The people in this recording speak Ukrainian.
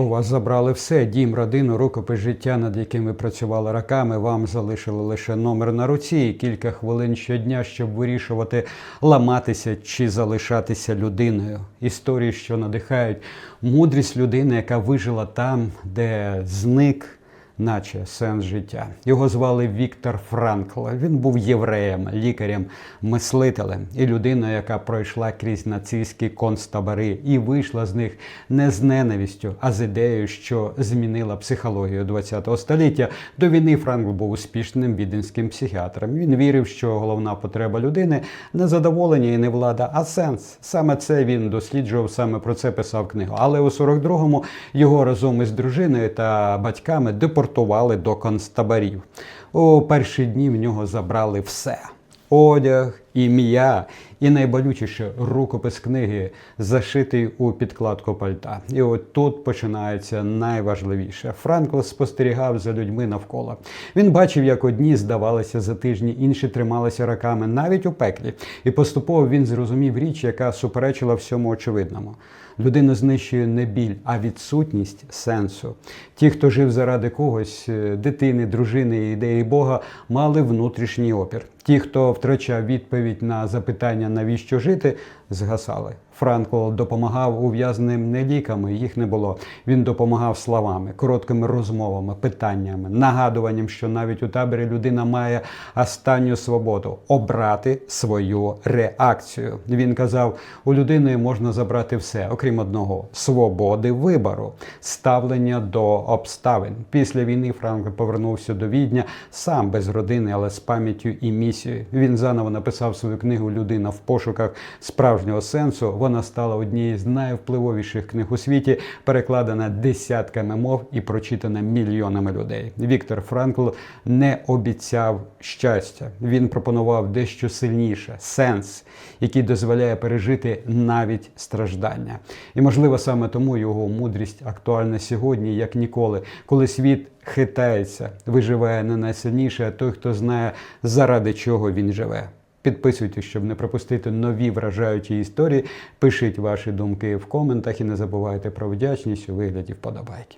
У вас забрали все: дім, родину, рукопис життя, над яким ви працювали роками. Вам залишили лише номер на руці і кілька хвилин щодня, щоб вирішувати, ламатися чи залишатися людиною. Історії, що надихають мудрість людини, яка вижила там, де зник наче сенс життя. Його звали Віктор Франкл. Він був євреєм, лікарем, мислителем і людиною, яка пройшла крізь нацистські концтабори і вийшла з них не з ненавистю, а з ідеєю, що змінила психологію ХХ століття. До війни Франкл був успішним віденським психіатром. Він вірив, що головна потреба людини не задоволення і не влада, а сенс. Саме це він досліджував, саме про це писав книгу. Але у 42-му його разом із дружиною та батьками депортували до концтаборів. У перші дні в нього забрали все. Одяг, ім'я і найболючіше рукопис книги, зашитий у підкладку пальта. І от тут починається найважливіше. Франкл спостерігав за людьми навколо. Він бачив, як одні здавалися за тижні, інші трималися роками, навіть у пеклі. І поступово він зрозумів річ, яка суперечила всьому очевидному. Людину знищує не біль, а відсутність сенсу. Ті, хто жив заради когось, е, дитини, дружини, ідеї Бога, мали внутрішній опір. Ті, хто втрачав відповідь на запитання, навіщо жити, згасали. Франкл допомагав ув'язненим не ліками, їх не було. Він допомагав словами, короткими розмовами, питаннями, нагадуванням, що навіть у таборі людина має останню свободу обрати свою реакцію. Він казав: у людини можна забрати все, окрім одного свободи вибору, ставлення до обставин. Після війни Франкл повернувся до Відня сам без родини, але з пам'яттю і місією. Він заново написав свою книгу Людина в пошуках справжнього сенсу. Вона стала однією з найвпливовіших книг у світі, перекладена десятками мов і прочитана мільйонами людей. Віктор Франкл не обіцяв щастя. Він пропонував дещо сильніше сенс, який дозволяє пережити навіть страждання. І можливо саме тому його мудрість актуальна сьогодні, як ніколи, коли світ хитається, виживає не найсильніше, а той, хто знає, заради чого він живе. Підписуйтесь, щоб не пропустити нові вражаючі історії. Пишіть ваші думки в коментах і не забувайте про вдячність у вигляді вподобайки.